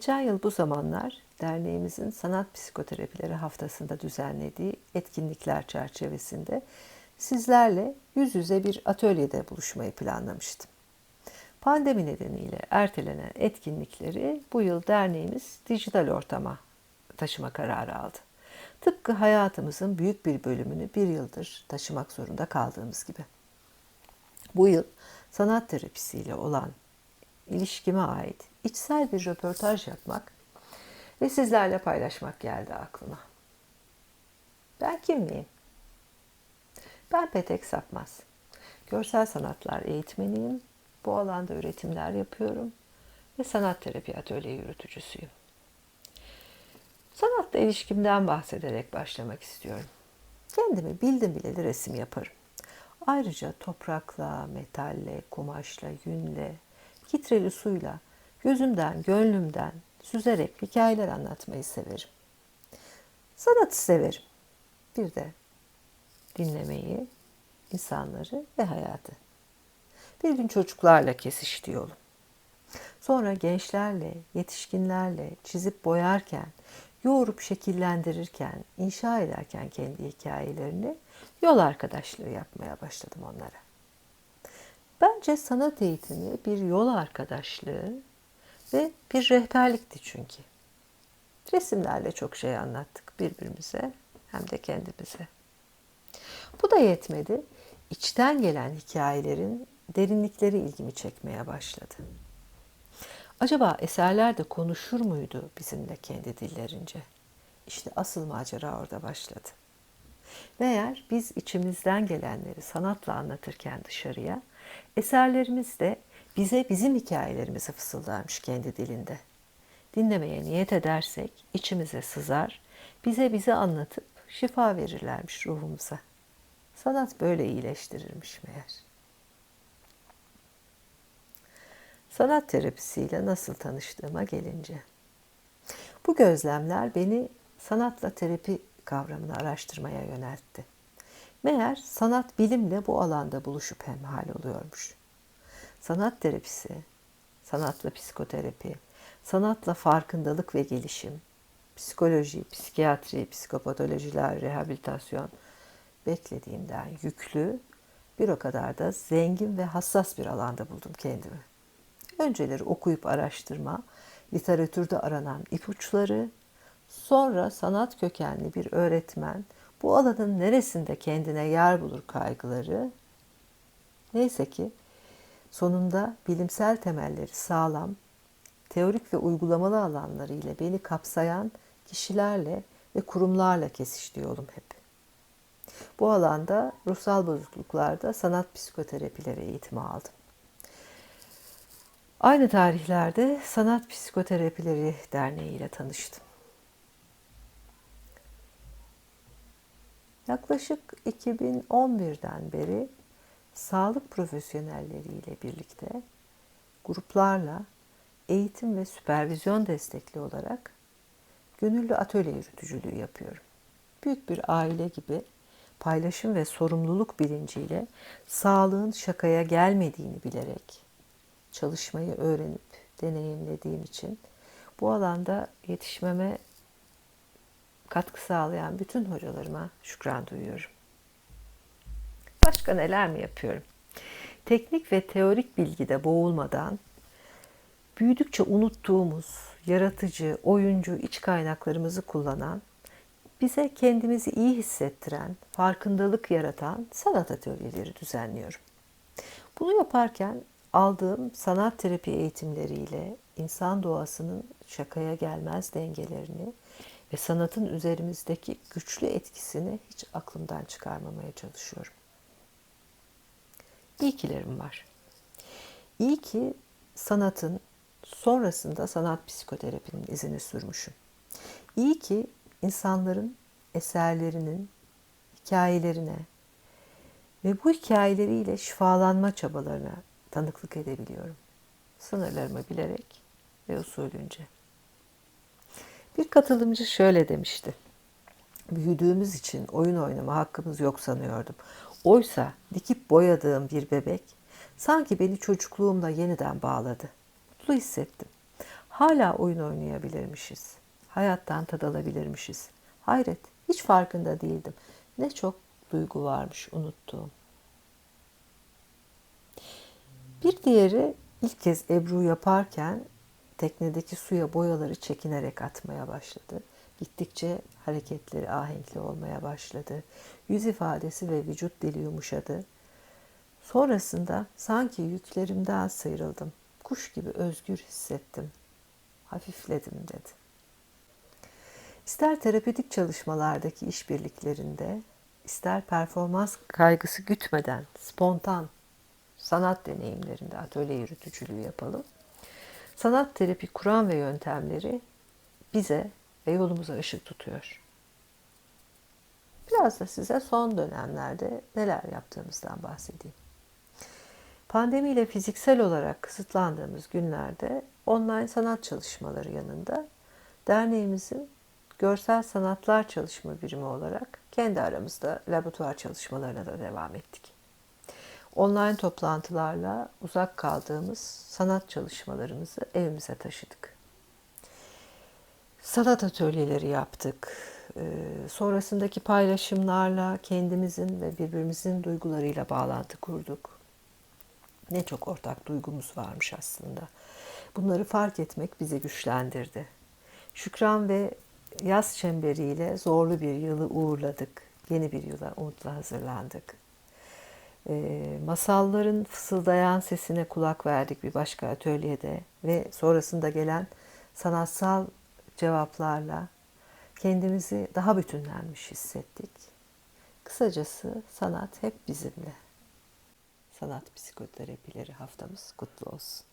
Geçen yıl bu zamanlar derneğimizin sanat psikoterapileri haftasında düzenlediği etkinlikler çerçevesinde sizlerle yüz yüze bir atölyede buluşmayı planlamıştım. Pandemi nedeniyle ertelenen etkinlikleri bu yıl derneğimiz dijital ortama taşıma kararı aldı. Tıpkı hayatımızın büyük bir bölümünü bir yıldır taşımak zorunda kaldığımız gibi. Bu yıl sanat terapisiyle olan ilişkime ait içsel bir röportaj yapmak ve sizlerle paylaşmak geldi aklıma. Ben kim miyim? Ben Petek Sapmaz. Görsel sanatlar eğitmeniyim. Bu alanda üretimler yapıyorum ve sanat terapi atölye yürütücüsüyüm. Sanatla ilişkimden bahsederek başlamak istiyorum. Kendimi bildim bileli resim yaparım. Ayrıca toprakla, metalle, kumaşla, yünle, kitreli suyla, gözümden, gönlümden süzerek hikayeler anlatmayı severim. Sanatı severim. Bir de dinlemeyi, insanları ve hayatı. Bir gün çocuklarla kesişti yolum. Sonra gençlerle, yetişkinlerle çizip boyarken, yoğurup şekillendirirken, inşa ederken kendi hikayelerini yol arkadaşlığı yapmaya başladım onlara. Bence sanat eğitimi bir yol arkadaşlığı ve bir rehberlikti çünkü. Resimlerle çok şey anlattık birbirimize hem de kendimize. Bu da yetmedi. İçten gelen hikayelerin derinlikleri ilgimi çekmeye başladı. Acaba eserler de konuşur muydu bizimle kendi dillerince? İşte asıl macera orada başladı. Meğer biz içimizden gelenleri sanatla anlatırken dışarıya, eserlerimiz de bize bizim hikayelerimizi fısıldarmış kendi dilinde. Dinlemeye niyet edersek içimize sızar, bize bizi anlatıp şifa verirlermiş ruhumuza. Sanat böyle iyileştirirmiş meğer. Sanat terapisiyle nasıl tanıştığıma gelince. Bu gözlemler beni sanatla terapi kavramını araştırmaya yöneltti. Meğer sanat bilimle bu alanda buluşup hemhal oluyormuş. Sanat terapisi, sanatla psikoterapi, sanatla farkındalık ve gelişim, psikoloji, psikiyatri, psikopatolojiler, rehabilitasyon beklediğimden yüklü, bir o kadar da zengin ve hassas bir alanda buldum kendimi. Önceleri okuyup araştırma, literatürde aranan ipuçları, sonra sanat kökenli bir öğretmen bu alanın neresinde kendine yer bulur kaygıları. Neyse ki sonunda bilimsel temelleri sağlam, teorik ve uygulamalı alanları ile beni kapsayan kişilerle ve kurumlarla kesişti yolum hep. Bu alanda ruhsal bozukluklarda sanat psikoterapileri eğitimi aldım. Aynı tarihlerde Sanat Psikoterapileri Derneği ile tanıştım. Yaklaşık 2011'den beri sağlık profesyonelleriyle birlikte gruplarla eğitim ve süpervizyon destekli olarak gönüllü atölye yürütücülüğü yapıyorum. Büyük bir aile gibi paylaşım ve sorumluluk bilinciyle sağlığın şakaya gelmediğini bilerek çalışmayı öğrenip deneyimlediğim için bu alanda yetişmeme katkı sağlayan bütün hocalarıma şükran duyuyorum. Başka neler mi yapıyorum? Teknik ve teorik bilgide boğulmadan büyüdükçe unuttuğumuz yaratıcı, oyuncu iç kaynaklarımızı kullanan, bize kendimizi iyi hissettiren, farkındalık yaratan sanat atölyeleri düzenliyorum. Bunu yaparken aldığım sanat terapi eğitimleriyle insan doğasının şakaya gelmez dengelerini ve sanatın üzerimizdeki güçlü etkisini hiç aklımdan çıkarmamaya çalışıyorum. İyi kilerim var. İyi ki sanatın sonrasında sanat psikoterapinin izini sürmüşüm. İyi ki insanların eserlerinin hikayelerine ve bu hikayeleriyle şifalanma çabalarına tanıklık edebiliyorum. Sınırlarımı bilerek ve usulünce. Bir katılımcı şöyle demişti. Büyüdüğümüz için oyun oynama hakkımız yok sanıyordum. Oysa dikip boyadığım bir bebek sanki beni çocukluğumla yeniden bağladı. Mutlu hissettim. hala oyun oynayabilirmişiz. Hayattan tad alabilirmişiz. Hayret, hiç farkında değildim. Ne çok duygu varmış unuttuğum. Bir diğeri ilk kez Ebru yaparken teknedeki suya boyaları çekinerek atmaya başladı. Gittikçe hareketleri ahenkli olmaya başladı. Yüz ifadesi ve vücut dili yumuşadı. Sonrasında sanki yüklerimden sıyrıldım. Kuş gibi özgür hissettim. Hafifledim dedi. İster terapetik çalışmalardaki işbirliklerinde, ister performans kaygısı gütmeden, spontan sanat deneyimlerinde atölye yürütücülüğü yapalım. Sanat terapi kuran ve yöntemleri bize ve yolumuza ışık tutuyor. Biraz da size son dönemlerde neler yaptığımızdan bahsedeyim. Pandemiyle fiziksel olarak kısıtlandığımız günlerde online sanat çalışmaları yanında derneğimizin görsel sanatlar çalışma birimi olarak kendi aramızda laboratuvar çalışmalarına da devam ettik. Online toplantılarla uzak kaldığımız sanat çalışmalarımızı evimize taşıdık. Sanat atölyeleri yaptık. Sonrasındaki paylaşımlarla kendimizin ve birbirimizin duygularıyla bağlantı kurduk. Ne çok ortak duygumuz varmış aslında. Bunları fark etmek bizi güçlendirdi. Şükran ve yaz çemberiyle zorlu bir yılı uğurladık. Yeni bir yıla umutla hazırlandık. E, masalların fısıldayan sesine kulak verdik bir başka atölyede ve sonrasında gelen sanatsal cevaplarla kendimizi daha bütünlenmiş hissettik. Kısacası sanat hep bizimle. Sanat psikoterapileri haftamız kutlu olsun.